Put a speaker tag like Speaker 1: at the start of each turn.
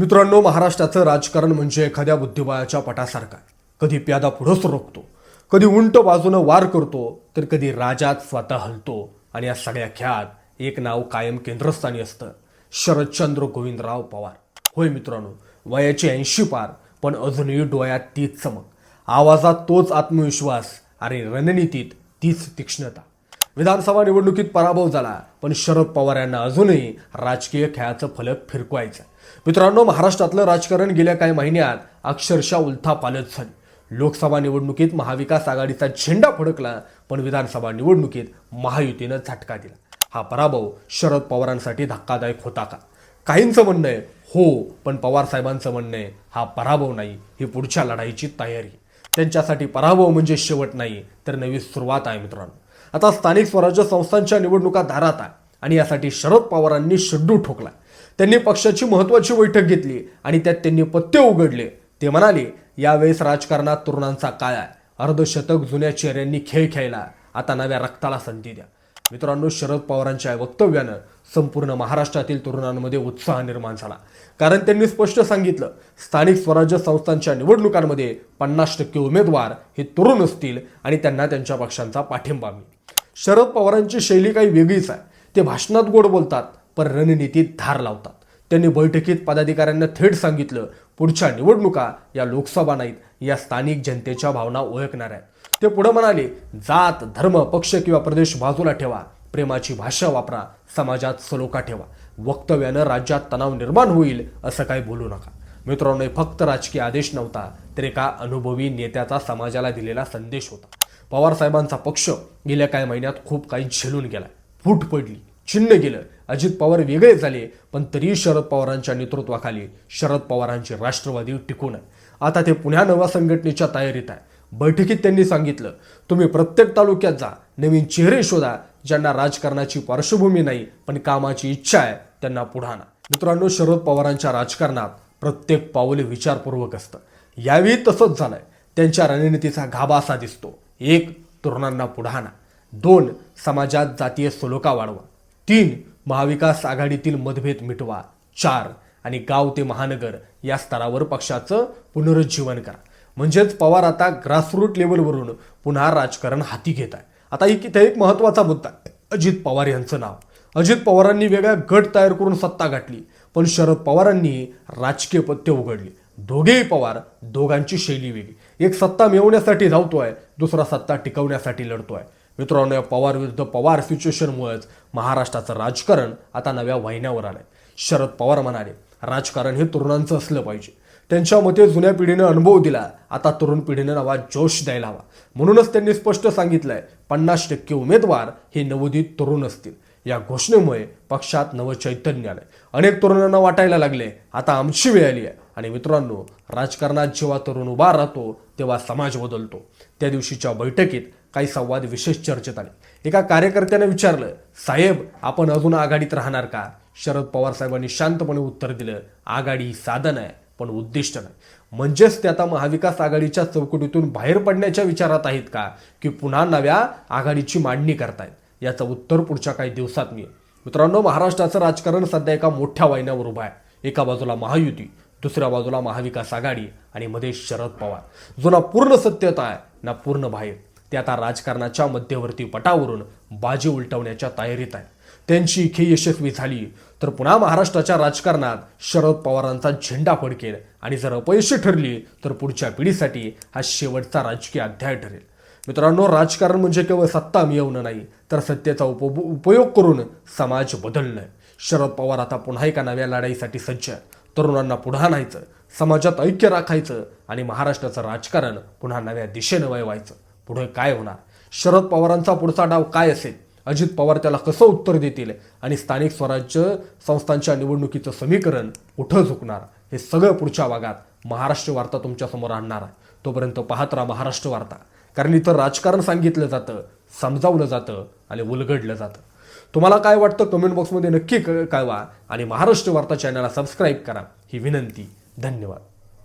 Speaker 1: मित्रांनो महाराष्ट्राचं राजकारण म्हणजे एखाद्या बुद्धिबळाच्या पटासारखा कधी प्यादा पुढं रोखतो कधी उंट बाजूनं वार करतो तर कधी राजात स्वतः हलतो आणि या सगळ्या खेळात एक नाव कायम केंद्रस्थानी असतं शरदचंद्र गोविंदराव पवार. होय मित्रांनो वयाचे ऐंशी पार पण अजूनही डोळ्यात तीच चमक. आवाजात तोच आत्मविश्वास आणि रणनीतीत तीच तीक्ष्णता. विधानसभा निवडणुकीत पराभव झाला पण शरद पवार यांना अजूनही राजकीय खेळाचं फलक फिरकवायचं. मित्रांनो महाराष्ट्रातलं राजकारण गेल्या काही महिन्यात अक्षरशः उलथापालच झाली. लोकसभा निवडणुकीत महाविकास आघाडीचा झेंडा फडकला पण विधानसभा निवडणुकीत महायुतीनं झटका दिला. हा पराभव शरद पवारांसाठी धक्कादायक होता का? काहींचं म्हणणं आहे हो पण पवार साहेबांचं म्हणणं आहे हा पराभव नाही ही पुढच्या लढाईची तयारी. त्यांच्यासाठी पराभव म्हणजे शेवट नाही तर नवी सुरुवात आहे मित्रांनो. आता स्थानिक स्वराज्य संस्थांच्या निवडणुका दारात आहे आणि यासाठी शरद पवारांनी शड्डू ठोकला. त्यांनी पक्षाची महत्वाची बैठक घेतली आणि त्यात त्यांनी पत्ते उघडले. ते म्हणाले यावेळेस राजकारणात तरुणांचा काळ आहे. अर्धशतक जुन्या चेहऱ्यांनी खेळ खेळला. आता नव्या रक्ताला संधी द्या. मित्रांनो शरद पवारांच्या वक्तव्यानं संपूर्ण महाराष्ट्रातील तरुणांमध्ये उत्साह निर्माण झाला. कारण त्यांनी स्पष्ट सांगितलं स्थानिक स्वराज्य संस्थांच्या निवडणुकांमध्ये पन्नास टक्के उमेदवार हे तरुण असतील आणि त्यांना त्यांच्या पक्षांचा पाठिंबा मिळेल. शरद पवारांची शैली काही वेगळीच आहे. ते भाषणात गोड बोलतात पण रणनीतीत धार लावतात. त्यांनी बैठकीत पदाधिकाऱ्यांना थेट सांगितलं पुढच्या निवडणुका या लोकसभा नाहीत या स्थानिक जनतेच्या भावना ओळखणार आहेत. ते पुढे म्हणाले जात धर्म पक्ष किंवा प्रदेश बाजूला ठेवा प्रेमाची भाषा वापरा समाजात सलोखा ठेवा वक्तव्यानं राज्यात तणाव निर्माण होईल असं काही बोलू नका. मित्रांनो हे फक्त राजकीय आदेश नव्हता तर एका अनुभवी नेत्याचा समाजाला दिलेला संदेश होता. पवार साहेबांचा पक्ष गेल्या काही महिन्यात खूप काही झेलून गेलाय फूट पडली चिन्ह गेलं. अजित पवार वेगळे झाले पण तरीही शरद पवारांच्या नेतृत्वाखाली शरद पवारांची राष्ट्रवादी टिकून आहे. आता ते पुन्हा नव्या संघटनेच्या तयारीत आहे. बैठकीत त्यांनी सांगितलं तुम्ही प्रत्येक तालुक्यात जा नवीन चेहरे शोधा ज्यांना राजकारणाची पार्श्वभूमी नाही पण कामाची इच्छा आहे त्यांना पुढाना मित्रांनो शरद पवारांच्या राजकारणात प्रत्येक पाऊल विचारपूर्वक असतं. यावेळी तसंच झालंय. त्यांच्या रणनीतीचा गाभा असा दिसतो. एक तरुणांना पुढाणा दोन समाजात जातीय सलोखा वाढवा. तीन महाविकास आघाडीतील मतभेद मिटवा. चार आणि गाव ते महानगर या स्तरावर पक्षाचं पुनरुज्जीवन करा. म्हणजेच पवार आता ग्रासरूट लेवलवरून पुन्हा राजकारण हाती घेत आहे. आता एक इथे एक महत्त्वाचा मुद्दा आहे. अजित पवार यांचं नाव. अजित पवारांनी वेगळा गट तयार करून सत्ता गाठली पण शरद पवारांनी राजकीय पत्ते उघडले. दोघेही पवार दोघांची शैली वेगळी. एक सत्ता मिळवण्यासाठी धावतोय दुसरा सत्ता टिकवण्यासाठी लढतोय. मित्रांनो या पवार विरुद्ध पवार सिच्युएशनमुळेच महाराष्ट्राचं राजकारण आता नव्या वाहिन्यावर आलंय. शरद पवार म्हणाले राजकारण हे तरुणांचं असलं पाहिजे. त्यांच्या मते जुन्या पिढीनं अनुभव दिला आता तरुण पिढीनं नवा जोश द्यायला हवा. म्हणूनच त्यांनी स्पष्ट सांगितलंय पन्नास टक्के उमेदवार हे नवोदित तरुण असतील. या घोषणेमुळे पक्षात नवं चैतन्य आलंय. अनेक तरुणांना वाटायला लागले आता आमची वेळ आली आहे. आणि मित्रांनो राजकारणात जेव्हा तरुण उभा राहतो तेव्हा समाज बदलतो. त्या दिवशीच्या बैठकीत काही संवाद विशेष चर्चेत आले. एका कार्यकर्त्याने विचारलं साहेब आपण अजून आघाडीत राहणार का? शरद पवार साहेबांनी शांतपणे उत्तर दिलं आघाडी ही साधन आहे पण उद्दिष्ट नाही. म्हणजेच ते आता महाविकास आघाडीच्या चौकटीतून बाहेर पडण्याच्या विचारात आहेत का? की पुन्हा नव्या आघाडीची मांडणी करतायत? याचं उत्तर पुढच्या काही दिवसात मिळेल. मित्रांनो महाराष्ट्राचं राजकारण सध्या एका मोठ्या वाहिन्यावर उभं आहे. एका बाजूला महायुती दुसऱ्या बाजूला महाविकास आघाडी आणि मध्ये शरद पवार. जो ना पूर्ण सत्यता आहे ना पूर्ण बाहेर. ते आता राजकारणाच्या मध्यवर्ती पटावरून बाजी उलटवण्याच्या तयारीत आहे. त्यांची इखे यशस्वी झाली. तर पुन्हा महाराष्ट्राच्या राजकारणात शरद पवारांचा झेंडा फडकेल आणि जर अपयशी ठरली तर पुढच्या पिढीसाठी हा शेवटचा राजकीय अध्याय ठरेल. मित्रांनो राजकारण म्हणजे केवळ सत्ता मिळवणं नाही तर सत्तेचा उप उपयोग करून समाज बदलणं. शरद पवार आता पुन्हा एका नव्या लढाईसाठी सज्ज. तरुणांना पुढे आणायचं समाजात ऐक्य राखायचं आणि महाराष्ट्राचं राजकारण पुन्हा नव्या दिशेनं वळवायचं. पुढे काय होणार? शरद पवारांचा पुढचा डाव काय असेल? अजित पवार त्याला कसं उत्तर देतील? आणि स्थानिक स्वराज्य संस्थांच्या निवडणुकीचं समीकरण कुठं झुकणार? हे सगळं पुढच्या भागात महाराष्ट्र वार्ता तुमच्यासमोर आणणार आहे. तोपर्यंत पाहत राहा महाराष्ट्र वार्ता. कारण इथं राजकारण सांगितलं जातं समजावलं जातं आणि उलगडलं जातं. तुम्हाला काय वाटतं कमेंट बॉक्समध्ये नक्की क- कळवा आणि महाराष्ट्र वार्ता चॅनलला सबस्क्राईब करा. ही विनंती. धन्यवाद.